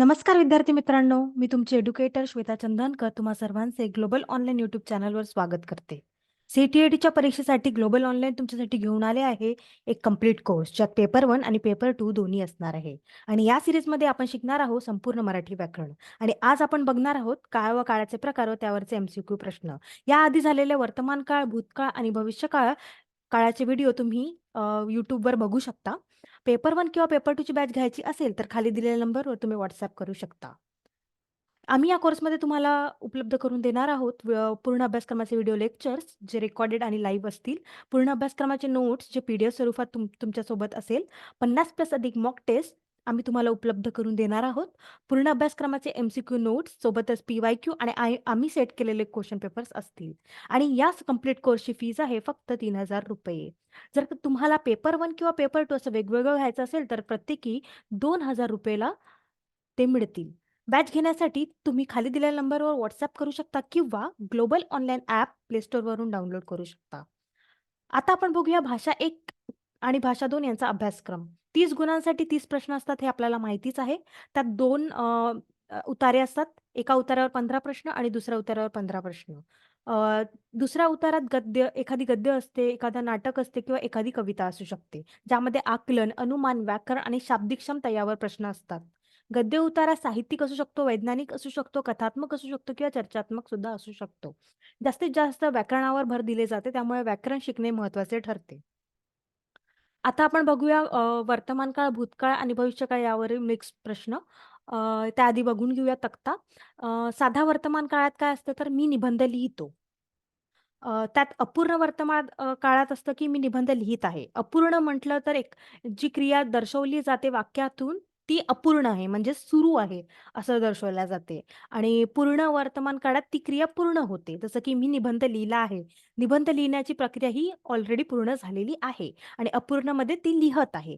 नमस्कार विद्यार्थी मित्रांनो, मी तुमची एड्युकेटर श्वेता चंदनकर तुम्हा सर्वांचे ग्लोबल ऑनलाईन यूट्यूब चॅनलवर स्वागत करते. सी-टी-ए-टीच्या परीक्षेसाठी ग्लोबल ऑनलाईन तुमच्यासाठी घेऊन आले आहे एक कंप्लीट कोर्स ज्यात पेपर वन आणि पेपर टू दोन्ही असणार आहे. आणि या सिरीजमध्ये आपण शिकणार आहोत संपूर्ण मराठी व्याकरण आणि आज आपण बघणार आहोत काळ व काळाचे प्रकार व त्यावरचे एम-सी-क्यू प्रश्न. याआधी झालेले वर्तमान काळ, भूतकाळ आणि भविष्यकाळ काळाचे व्हिडिओ तुम्ही यूट्यूबवर बघू शकता. पेपर वन किंवा पेपर टूची बॅच घ्यायची असेल तर खाली दिलेल्या नंबरवर तुम्ही व्हॉट्सअप करू शकता. आम्ही या कोर्समध्ये तुम्हाला उपलब्ध करून देणार आहोत पूर्ण अभ्यासक्रमाचे व्हिडिओ लेक्चर्स जे रेकॉर्डेड आणि लाईव्ह असतील. पूर्ण अभ्यासक्रमाचे नोट्स जे पी-डी-एफ स्वरूपात तुम तुमच्यासोबत असेल. 50 प्लस अधिक मॉक टेस्ट आम्ही तुम्हाला उपलब्ध करून देणार आहोत. पूर्ण अभ्यासक्रमाचे एम-सी-क्यू नोट्स सोबतच पी-वाय-क्यू आणि आय आम्ही सेट केलेले क्वेश्चन पेपर्स असतील. आणि याच कंप्लीट कोर्सची फीज आहे फक्त ₹3000 जर तुम्हाला पेपर वन किंवा पेपर टू असं वेगवेगळं घ्यायचं असेल तर प्रत्येकी दोन हजार रुपयेला ते मिळतील. बॅच घेण्यासाठी तुम्ही खाली दिलेल्या नंबरवर व्हॉट्सअप करू शकता किंवा ग्लोबल ऑनलाईन ॲप प्ले स्टोअरवरून डाउनलोड करू शकता. आता आपण बघूया भाषा एक आणि भाषा दोन यांचा अभ्यासक्रम. तीस गुणांसाठी तीस प्रश्न असतात हे आपल्याला माहितीच आहे. त्यात दोन उतारे असतात. एका उतारावर 15 प्रश्न आणि दुसऱ्या उतारावर 15 प्रश्न. दुसऱ्या उतारात गद्य एखादी गद्य असते, एखादं नाटक असते किंवा एखादी कविता असू शकते. ज्यामध्ये आकलन, अनुमान, व्याकरण आणि शाब्दिक क्षमता यावर प्रश्न असतात. गद्य उतारा साहित्यिक असू शकतो, वैज्ञानिक असू शकतो, कथात्मक असू शकतो किंवा चर्चात्मक सुद्धा असू शकतो. जास्तीत जास्त व्याकरणावर भर दिले जाते त्यामुळे व्याकरण शिकणे महत्त्वाचे ठरते. आता आपण बघूया अ, वर्तमान काळ, भूतकाळ आणि भविष्यकाळ यावरील मिक्स प्रश्न. अ, त्याआधी बघून घेऊया तक्ता. अ, साधा वर्तमान काळात काय असतं तर मी निबंध लिहितो. अ, त्यात अपूर्ण वर्तमान अ, काळात असतं की मी निबंध लिहीत आहे. अपूर्ण म्हटलं तर एक जी क्रिया दर्शवली जाते वाक्यातून ती अपूर्ण आहे म्हणजे सुरू आहे असं दर्शवल्या जाते आणि पूर्ण वर्तमान काळात ती क्रिया पूर्ण होते. जसं की मी निबंध लिहिला आहे. निबंध लिहिण्याची प्रक्रिया ही ऑलरेडी पूर्ण झालेली आहे आणि अपूर्णमध्ये ती लिहत आहे.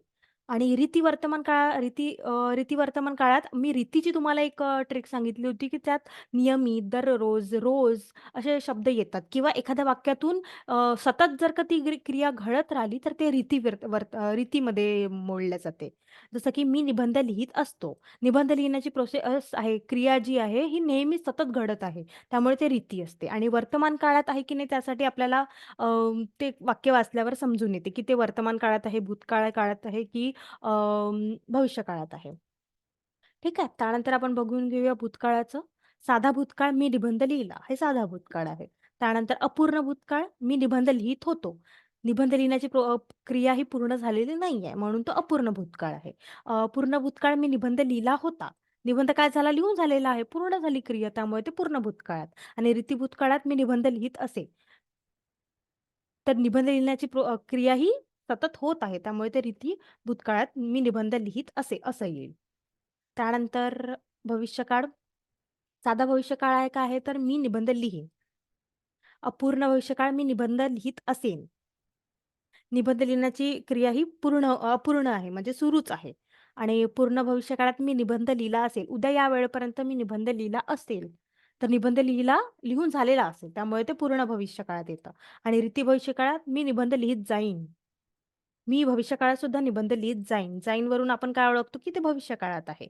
आणि रीती वर्तमान काळा रीती अ, रीती वर्तमान काळात मी रीतीची तुम्हाला एक अ, ट्रिक सांगितली होती की त्यात नियमित, दररोज, रोज असे शब्द येतात किंवा एखाद्या वाक्यातून अ, सतत जर का ती ग्री क्रिया घडत राहिली तर ते रीती वर्त वर्त अ, रीतीमध्ये मोडल्या जाते. जसं की मी निबंध लिहीत असतो. निबंध लिहिण्याची प्रोसेस आहे, क्रिया जी आहे ही नेहमी सतत घडत आहे. त्यामुळे ते रीती असते आणि वर्तमान काळात आहे की नाही त्यासाठी आपल्याला अ, ते वाक्य वाचल्यावर समजून येते की ते वर्तमान काळात आहे, भूतकाळ काळात आहे की अ, भविष्य काळात आहे. ठीक आहे. त्यानंतर आपण बघून घेऊया भूतकाळाचं. साधा भूतकाळ मी निबंध लिहिला, हे साधा भूतकाळ आहे. त्यानंतर अपूर्ण भूतकाळ मी निबंध लिहित होतो. निबंध लिहिण्याची क्रिया ही पूर्ण झालेली नाही आहे म्हणून तो अपूर्ण भूतकाळ आहे. पूर्ण भूतकाळ मी निबंध लिहिला होता. निबंध काय झाला? लिहून झालेला आहे. पूर्ण झाली क्रिया, त्यामुळे ते पूर्ण भूतकाळात आणि रीती भूतकाळात मी निबंध लिहित असे. तर निबंध लिहिण्याची क्रिया ही सतत होत आहे. त्यामुळे ते रीती भूतकाळात मी निबंध लिहित असे, असं येईल. त्यानंतर भविष्यकाळ. साधा भविष्यकाळ आहे का आहे तर मी निबंध लिहीन. अपूर्ण भविष्यकाळ मी निबंध लिहित असेन. निबंध लिहिण्याची क्रिया ही पूर्ण अपूर्ण आहे म्हणजे सुरूच आहे आणि पूर्ण भविष्यकाळात मी निबंध लिहिला असेल. उद्या या वेळेपर्यंत मी निबंध लिहिला असेल. तर निबंध लिहिला लिहून झालेला असेल. त्यामुळे ते पूर्ण भविष्यकाळात येतं आणि रीती भविष्यकाळात मी निबंध लिहित जाईन. मी भविष्यकाळात सुद्धा निबंध लिहित जाईन. जाईन वरून आपण काय ओळखतो की ते भविष्यकाळात आहे.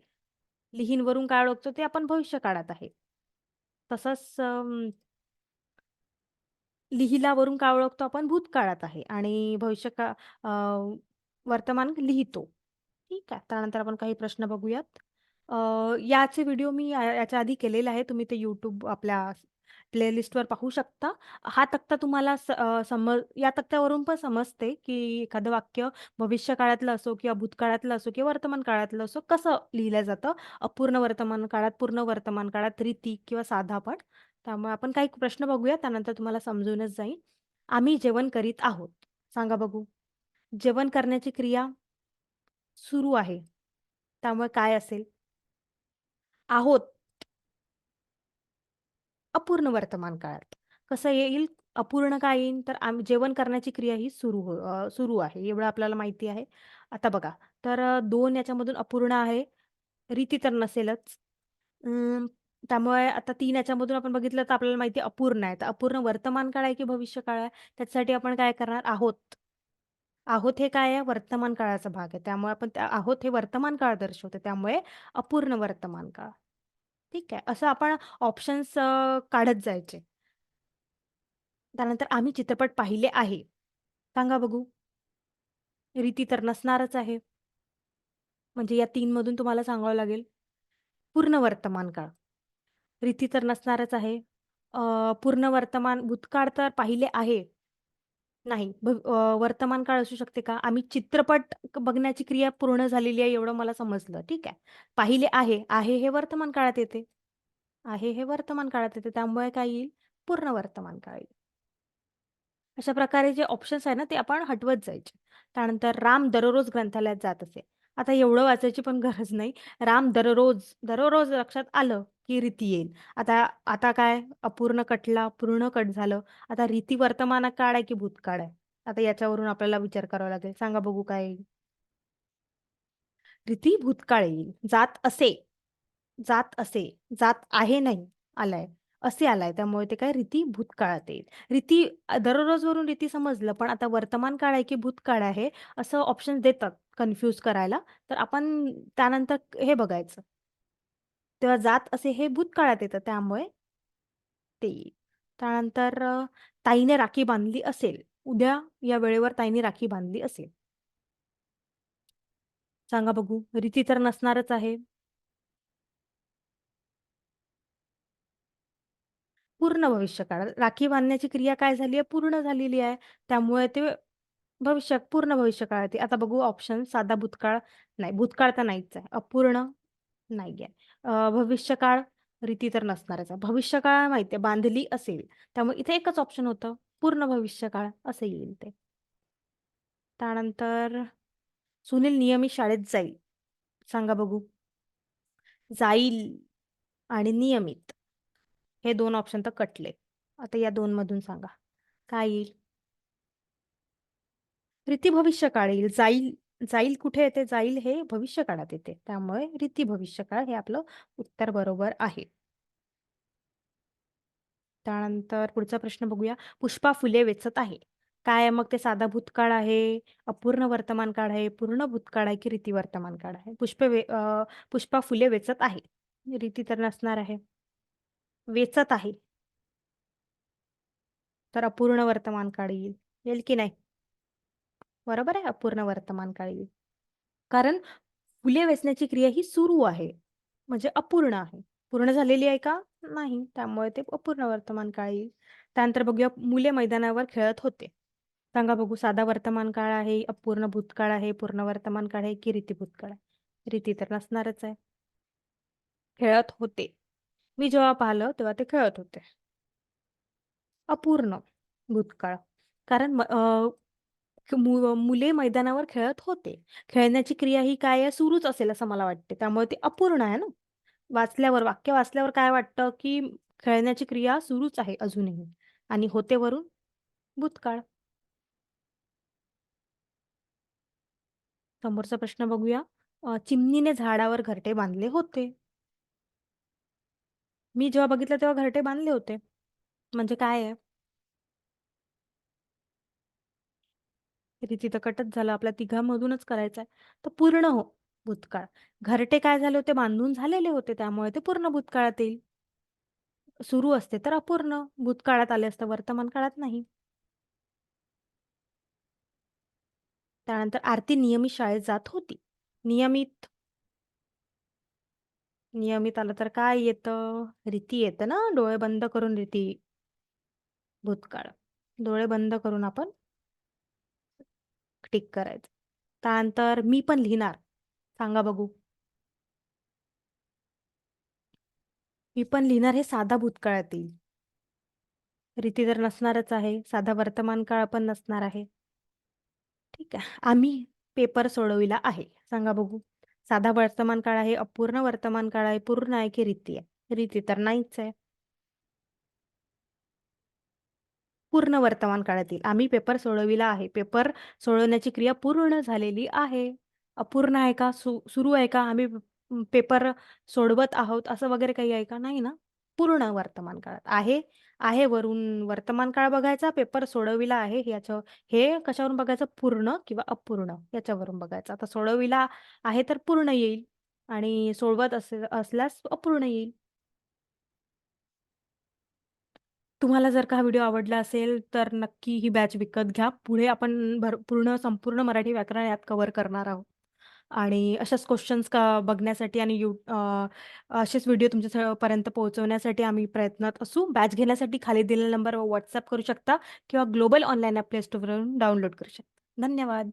लिहीन वरून काय ओळखतो ते आपण भविष्यकाळात आहे. तसंच अं लिहिला वरून काय ओळखतो आपण भूतकाळात आहे आणि भविष्यकाळ अ, वर्तमान लिहितो. ठीक आहे. त्यानंतर आपण काही प्रश्न बघूयात. अ, याचे व्हिडिओ मी या याच्या आधी केलेले आहे. तुम्ही ते YouTube आपल्या प्लेलिस्टवर पाहू शकता. हा तक्ता तुम्हाला स अ, समज या तक्त्यावरून पण समजते, की एखादं वाक्य भविष्यकाळातलं असो किंवा भूतकाळातलं असो किंवा वर्तमान काळातलं असो, कसं लिहिलं जातं. अपूर्ण वर्तमान काळात, पूर्ण वर्तमान काळात, रीती किंवा साधापण. त्यामुळे आपण काही प्रश्न बघूया, त्यानंतर तुम्हाला समजूनच जाईल. आम्ही जेवण करीत आहोत. सांगा बघू. जेवण करण्याची क्रिया सुरू आहे. त्यामुळे काय असेल? आहोत. अपूर्ण वर्तमान काळात. कसं येईल? अपूर्ण काय येईल? तर आम्ही जेवण करण्याची क्रिया ही सुरू हो अ, सुरू आहे. एवढं आपल्याला माहिती आहे. आता बघा, तर अ, 2 याच्यामधून अपूर्ण आहे. रीती तर नसेलच. अं, त्यामुळे आता 3 याच्यामधून आपण बघितलं तर आपल्याला माहिती आहे अपूर्ण आहे. तर अपूर्ण वर्तमान काळ आहे की भविष्य काळ आहे? त्याच्यासाठी आपण काय करणार? आहोत. आहोत हे काय आहे वर्तमान काळाचा भाग आहे त्यामुळे आपण त्या आहोत हे वर्तमान काळ दर्शवते. त्यामुळे अपूर्ण वर्तमान काळ ठीक आहे. असं आपण ऑप्शन्स काढत जायचे. त्यानंतर आम्ही चित्रपट पाहिले आहे. सांगा बघू. रीती तर नसणारच आहे. म्हणजे या तीनमधून तुम्हाला सांगावं लागेल. पूर्ण वर्तमान काळ. रीती तर नसणारच आहे. पूर्ण वर्तमान भूतकाळ तर पाहिले आहे. नाही. भव- अ, वर्तमान काळ असू शकते का? आम्ही चित्रपट बघण्याची क्रिया पूर्ण झालेली आहे एवढं मला समजलं. ठीक आहे. पाहिले आहे. आहे हे वर्तमान काळात येते. आहे हे वर्तमान काळात येते. त्यामुळे काय येईल? पूर्ण वर्तमान काळ येईल. अशा प्रकारे जे ऑप्शन्स आहे ना ते आपण हटवत जायचे. त्यानंतर राम दररोज ग्रंथालयात जात असे. आता एवढं वाचायची पण गरज नाही. राम दररोज दररोज लक्षात आलं की रीती येईल. आता आता काय? अपूर्ण कटला पूर्ण कट झालं. आता रीती वर्तमान काळ आहे की भूतकाळ आहे आता याच्यावरून आपल्याला विचार करावा लागेल. सांगा बघू काय येईल. रीती भूतकाळ येईल. जात असे. जात असे. जात आहे नाही आलाय. असे आलाय. त्यामुळे ते काय? रीती भूतकाळात येईल. रीती दररोज वरून रीती समजलं पण आता वर्तमान काळ आहे की भूतकाळ आहे असं ऑप्शन देतात कन्फ्यूज करायला. तर आपण त्यानंतर हे बघायचं. तेव्हा जात असे हे भूतकाळात येतं त्यामुळे. ते येईल त्यानंतर ताईने राखी बांधली असेल. उद्या या वेळेवर ताईने राखी बांधली असेल. सांगा बघू रीती तर नसणारच आहे. पूर्ण भविष्यकाळ राखी बांधण्याची क्रिया काय झाली आहे? पूर्ण झालेली आहे. त्यामुळे ते भविष्य पूर्ण भविष्यकाळात आता बघू ऑप्शन साधा भूतकाळ नाही. भूतकाळ तर नाहीच आहे. अपूर्ण नाही आहे. अ, भविष्यकाळ रीती तर नसणारच. आहे भविष्यकाळ माहिती आहे बांधली असेल. त्यामुळे इथे एकच ऑप्शन होतं. पूर्ण भविष्यकाळ असं येईल ते. त्यानंतर सुनील नियमित शाळेत जाईल. सांगा बघू. जाईल आणि नियमित. हे दोन ऑप्शन तर कटले. आता या दोन मधून सांगा. काय येईल? रीती भविष्यकाळ येईल. जाईल जाईल कुठे येते जाईल हे भविष्य काळात येते. त्यामुळे रीती भविष्य काळ हे आपलं उत्तर बरोबर आहे. त्यानंतर पुढचा प्रश्न बघूया. पुष्पा फुले वेचत आहे. काय मग ते साधा भूतकाळ आहे अपूर्ण वर्तमान काळ आहे पूर्ण भूतकाळ आहे की रीती वर्तमान काळ आहे? पुष्प वे पुष्पा फुले वेचत आहे. रीती तर नसणार आहे. वेचत आहे. तर अपूर्ण वर्तमान काळ येईल. येईल की नाही? बरोबर आहे अपूर्ण वर्तमान काळी. कारण फुले वेचण्याची क्रिया ही सुरू आहे म्हणजे अपूर्ण आहे. पूर्ण झालेली आहे का? नाही. त्यामुळे ते अपूर्ण वर्तमान काळ. येईल त्यानंतर बघूया मुले मैदानावर खेळत होते. सांगा बघू साधा वर्तमान काळ आहे अपूर्ण भूतकाळ आहे पूर्ण वर्तमान काळ आहे की रीती भूतकाळ आहे? रीती तर नसणारच आहे. खेळत होते. मी जेव्हा पाहिलं तेव्हा ते खेळत होते. अपूर्ण भूतकाळ. कारण अं, क- मु- मुले मैदानावर खेळत होते. खेळण्याची क्रिया ही काय आहे? सुरूच असेल असं मला वाटते. त्यामुळे ते अपूर्ण आहे ना? वाचल्यावर वाक्य वाचल्यावर काय वाटतं की खेळण्याची क्रिया सुरूच आहे अजूनही आणि होते वरून भूतकाळ. समोरचा प्रश्न बघूया. अं, चिमणीने झाडावर घरटे बांधले होते. मी जेव्हा बघितलं तेव्हा घरटे बांधले होते. म्हणजे काय आहे? रीती तर कटच झालं आपल्या तिघांमधूनच करायचं आहे. तर पूर्ण हो भूतकाळ. घरटे काय झाले होते? बांधून झालेले होते त्यामुळे ते पूर्ण भूतकाळात येईल. सुरू असते तर अपूर्ण. भूतकाळात आले असतं वर्तमान काळात नाही. त्यानंतर आरती नियमित शाळेत जात होती. नियमित. नियमित आलं तर काय येतं? रीती येतं ना? डोळे बंद करून रीती. भूतकाळ. डोळे बंद करून आपण टिक करायचं. त्यानंतर मी पण लिहिणार. सांगा बघू. मी पण लिहिणार हे साधा भूतकाळात येईल रीती तर नसणारच आहे. साधा वर्तमान काळ पण नसणार आहे. ठीक आहे. आम्ही पेपर सोडविला आहे. सांगा बघू. साधा वर्तमान काळ आहे अपूर्ण वर्तमान काळ आहे पूर्ण आहे की रीती आहे? रीती तर नाहीच आहे. पूर्ण वर्तमान काळातील. आम्ही पेपर सोडविला आहे. पेपर सोडवण्याची क्रिया पूर्ण झालेली आहे. अपूर्ण आहे का? सु सुरू आहे का? आम्ही पेपर सोडवत आहोत असं वगैरे काही आहे का? नाही ना. पूर्ण वर्तमान काळात आहे. आहे वरून वर्तमान काळ बघायचा, पेपर सोडविला आहे. याच्या हे कशावरून बघायचं? पूर्ण किंवा अपूर्ण याच्यावरून बघायचं. आता सोडविला आहे तर पूर्ण येईल आणि सोडवत असे असल्यास अपूर्ण येईल. तुम्हाला जर का हा व्हिडिओ आवडला असेल, तर नक्की ही बॅच विकत घ्या. पुढे आपण भर पूर्ण संपूर्ण मराठी व्याकरण यात कव्हर करणार आहोत. आणि अशाच क्वेश्चन्स का बघण्यासाठी आणि यू असेच व्हिडिओ तुमच्यापर्यंत पोहोचवण्यासाठी आम्ही प्रयत्नात असू. बॅच घेण्यासाठी खाली दिलेल्या नंबरवर व्हॉट्सअप करू शकता किंवा Global Online app Play download करू शकता. धन्यवाद.